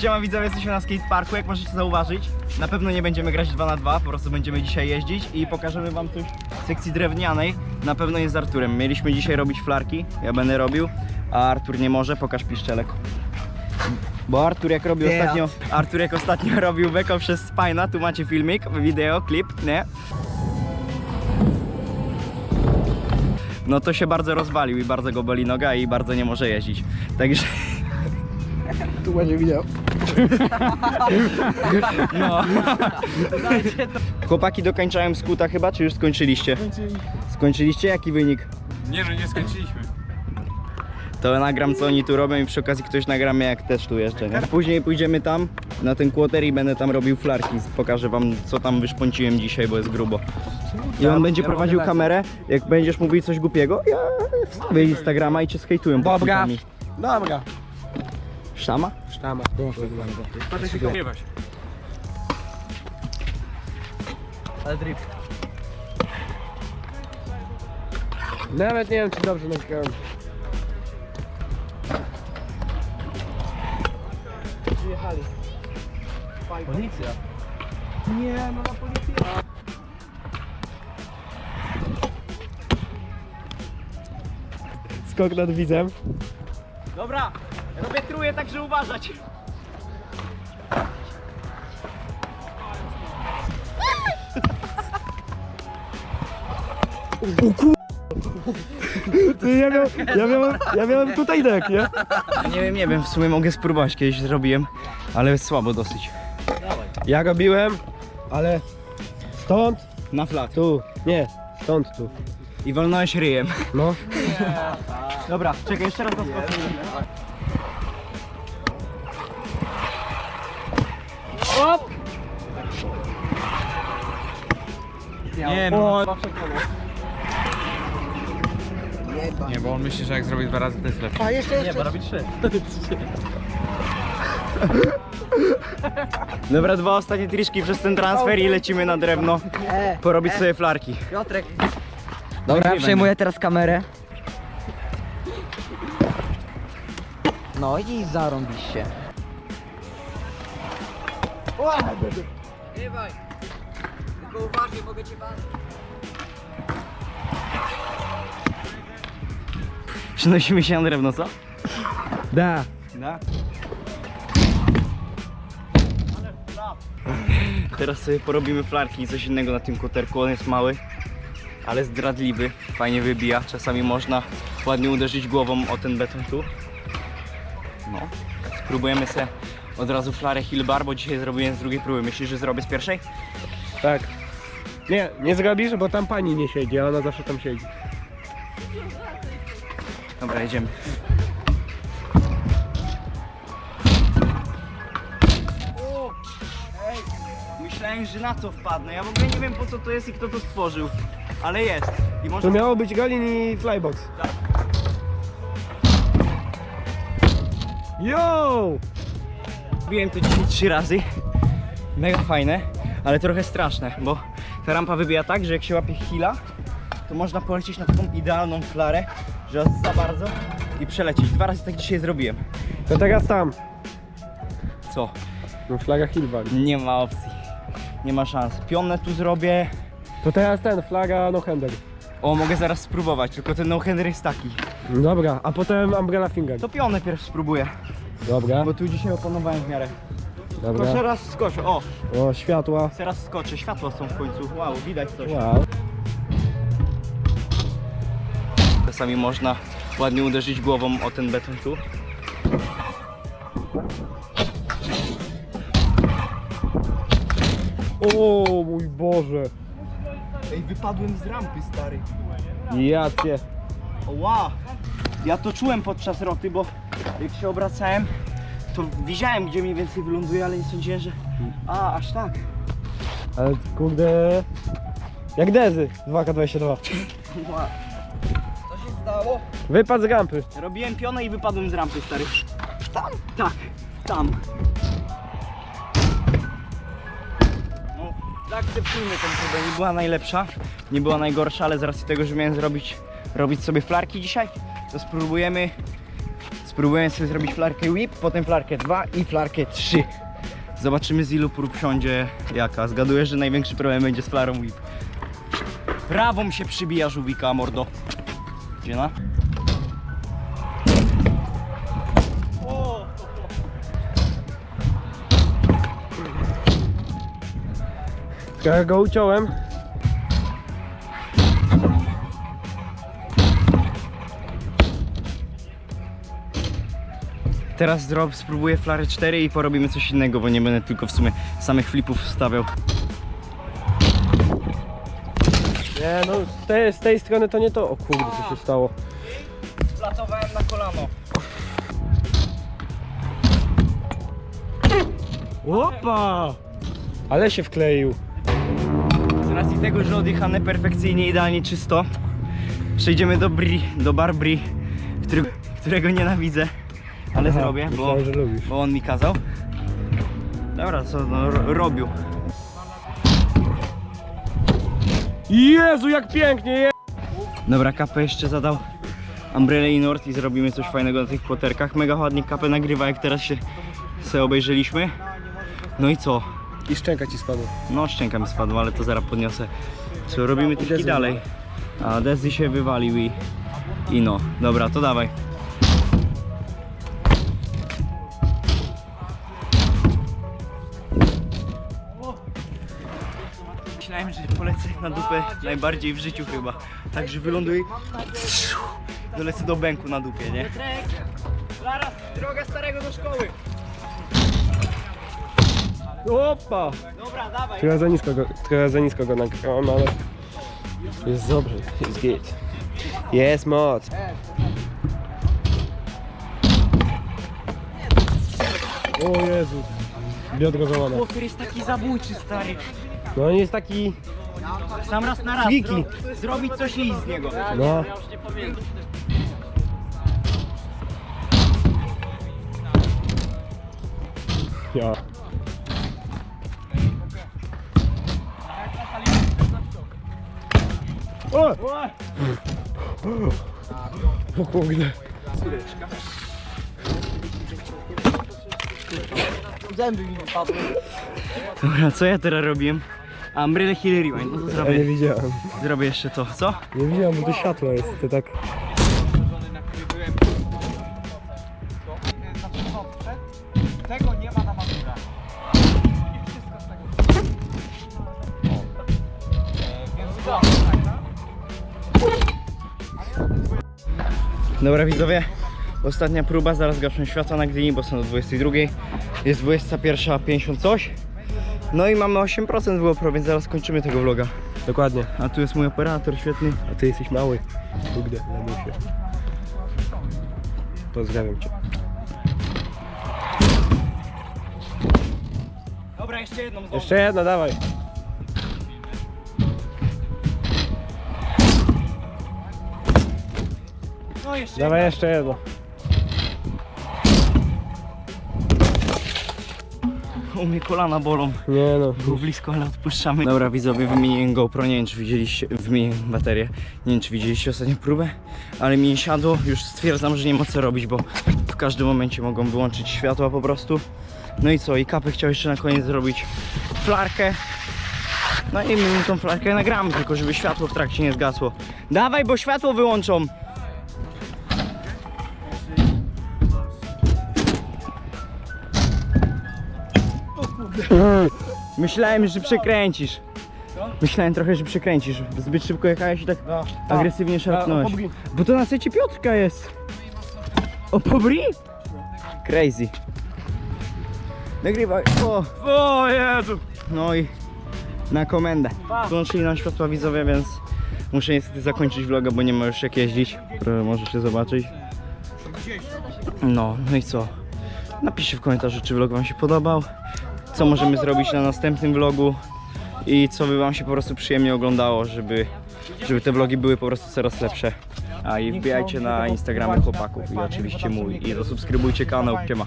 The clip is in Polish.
Siema widzowie, jesteśmy na skateparku, jak możecie zauważyć. Na pewno nie będziemy grać 2 na 2 po prostu będziemy dzisiaj jeździć i pokażemy wam coś w sekcji drewnianej. Na pewno jest z Arturem. Mieliśmy dzisiaj robić flarki, ja będę robił, a Artur nie może, pokaż piszczelek. Bo Artur jak robił Nie. ostatnio, Artur jak ostatnio robił beko przez Spina, tu macie filmik, wideo, klip, nie? No to się bardzo rozwalił i bardzo go boli noga i bardzo nie może jeździć. Także Tu będzie wideo. No. Chłopaki dokończałem skuta chyba, czy już skończyliście? Skończyliście? Jaki wynik? Nie no, nie skończyliśmy. To nagram co oni tu robią i przy okazji ktoś nagramy jak też tu jeszcze, nie? Później pójdziemy tam, na ten quarter i będę tam robił flarki. Pokażę wam co tam wyszpąciłem dzisiaj, bo jest grubo. I on będzie prowadził kamerę, jak będziesz mówił coś głupiego, ja wstawię Instagrama i cię skejtują Dobra. Dobra. Sztama? Sztama. Śpiewać. Ale drip. Nawet nie wiem czy dobrze nagrałem. Przyjechali. Policja. Nie, no na policję. Skok nad widzem. Dobra, robię truje, także uważać. Ja, miał, ja, miałem, ja miałem tutaj dek, nie? Nie wiem, nie wiem, w sumie mogę spróbować, kiedyś zrobiłem, ale słabo dosyć. Ja robiłem, ale stąd, Na flat. tu, nie, stąd tu. I wolnąłeś ryjem. No. Dobra, czekaj, jeszcze raz zaskoczę. Nie no. Nie, bo on myśli, że jak zrobi dwa razy to jest lepsze. A jeszcze, jeszcze. Nie, bo robi trzy. Dobra, dwa ostatnie triszki przez ten transfer i lecimy na drewno porobić sobie flarki. Piotrek. Dobra, przejmuję teraz kamerę. No i zarąbiście. Dywaj. Tylko mogę cię bawić. Przenosimy się na drewno, co? Da. Da. Teraz sobie porobimy flarki i coś innego na tym koterku. On jest mały, ale zdradliwy. Fajnie wybija. Czasami można ładnie uderzyć głową o ten beton tu. No. Spróbujemy sobie od razu flarę hill bar, bo dzisiaj zrobiłem z drugiej próby. Myślisz, że zrobię z pierwszej? Tak. Nie, nie zrobisz, bo tam pani nie siedzi, a ona zawsze tam siedzi. Dobra, jedziemy. Myślałem, że na co wpadnę. Ja w ogóle nie wiem po co to jest i kto to stworzył. Ale jest. I może... To miało być Galin i Flybox. Yo! Robiłem to dzisiaj trzy razy. Mega fajne, ale trochę straszne, bo ta rampa wybija tak, że jak się łapie hila, to można polecieć na taką idealną flarę, że za bardzo i przelecieć. Dwa razy tak dzisiaj zrobiłem. To teraz tam. Co? No flaga Hillbar. Nie ma opcji. Nie ma szans. Pionę tu zrobię. To teraz ten, flaga no hander. O, mogę zaraz spróbować, tylko ten no-hander jest taki. Dobra, a potem umbrella finger. To pionę pierwszy spróbuję, Dobra, bo tu dzisiaj opanowałem w miarę. Dobra. teraz skoczę. O, O, światła. teraz skoczę. Światła są w końcu. Wow, widać coś. Wow. Czasami można ładnie uderzyć głową o ten beton tu. O mój Boże. Ej, wypadłem z rampy, stary. Jacie. O, wow. Ja to czułem podczas roty, bo jak się obracałem, to widziałem, gdzie mniej więcej wyląduje, ale nie sądziłem, że... A, aż tak. Ale kurde... Jak Dezy 2K22. Wow. Co się stało? Wypadł z rampy. Robiłem pionę i wypadłem z rampy, stary. Tam? Tak, tam. No, zaakceptujmy tę próbę. Nie była najlepsza, nie była najgorsza, ale z racji tego, że miałem zrobić, robić sobie flarki dzisiaj, to spróbujemy Spróbuję sobie zrobić flarkę whip, potem flarkę 2 i flarkę 3. Zobaczymy z ilu prób siądzie jaka. Zgaduję, że największy problem będzie z flarą whip. Prawą się przybija żółwika, mordo. Gdzie na? Trochę go uciąłem. Teraz zrob, spróbuję flary 4 i porobimy coś innego, bo nie będę tylko w sumie samych flipów wstawiał. Nie no, z tej, z tej strony to nie to. O kurde, co się stało. Platowałem na kolano. Opa! Ale się wkleił. Z racji tego, że odjechane perfekcyjnie, idealnie czysto, przejdziemy do Bri, do bar Bri, który, którego nienawidzę, ale Aha, zrobię, bo, myślałem, że lubisz. bo on mi kazał. Dobra, co no, ro, robił. Jezu, jak pięknie je... Dobra, kapę jeszcze zadał Umbrella i Nord i zrobimy coś fajnego na tych płoterkach. Mega ładnie kapę nagrywa, jak teraz się sobie obejrzeliśmy. No i co? I szczęka ci spadła. No szczęka mi spadła, ale to zaraz podniosę. Co, robimy tylko Dezy dalej. A Dezy się wywalił i, i no. Dobra, to dawaj. Na dupę najbardziej w życiu chyba. Także wyląduję. Dolecę do bęku na dupie, nie? Zaraz, droga starego do szkoły. Opa! Dobra, dawaj. Trochę za nisko go, trochę za nisko go nagrałem, ale... Jest dobrze, jest git. Jest moc. O Jezus. Biodro załamane. Chłopiec jest taki zabójczy, stary. No on jest taki... Sam raz na raz. Wiki. Zro- zrobić coś i iść z niego. No. Ja. O! O kurde. Dobra, co ja teraz robiłem? A, Umbrella Hill Rewind, no to Ja nie zrobię, widziałem. zrobię jeszcze to, co? Nie widziałem, bo to światło jest. To tak... Tego nie ma na maturach. Dobra widzowie, ostatnia próba, zaraz gaszą światła na Gdyni, bo są do 22. Jest 21.50 coś. No i mamy 8% w GoPro, więc zaraz kończymy tego vloga. Dokładnie. A tu jest mój operator świetny. A ty jesteś mały. Kurde, lamusie. Pozdrawiam cię. Dobra, jeszcze jedną znowu. Jeszcze jedna, dawaj. No jeszcze Dawaj jeszcze jedno. U mnie kolana bolą. Nie no. Było blisko, ale odpuszczamy. Dobra widzowie, wymieniłem GoPro, nie wiem czy widzieliście, wymieniłem baterię. Nie wiem czy widzieliście ostatnią próbę, ale mi nie siadło. Już stwierdzam, że nie ma co robić, bo w każdym momencie mogą wyłączyć światła po prostu. No i co, i kapy chciał jeszcze na koniec zrobić flarkę. No i my tą flarkę nagramy, tylko żeby światło w trakcie nie zgasło. Dawaj, bo światło wyłączą! Myślałem, że przekręcisz. Myślałem trochę, że przekręcisz. Zbyt szybko jechałeś i tak agresywnie szarpnąłeś. Bo to na secie Piotrka jest. O, pobri? Crazy. Nagrywaj. O, o Jezu. No i na komendę. Włączyli nam światła widzowie, więc muszę niestety zakończyć vloga, bo nie ma już jak jeździć. Które możecie zobaczyć. No, no i co? Napiszcie w komentarzu, czy vlog wam się podobał. Co możemy zrobić na następnym vlogu. I co by wam się po prostu przyjemnie oglądało, żeby, żeby te vlogi były po prostu coraz lepsze. A i wbijajcie na Instagramy chłopaków i oczywiście mój. I zasubskrybujcie kanał. Siema.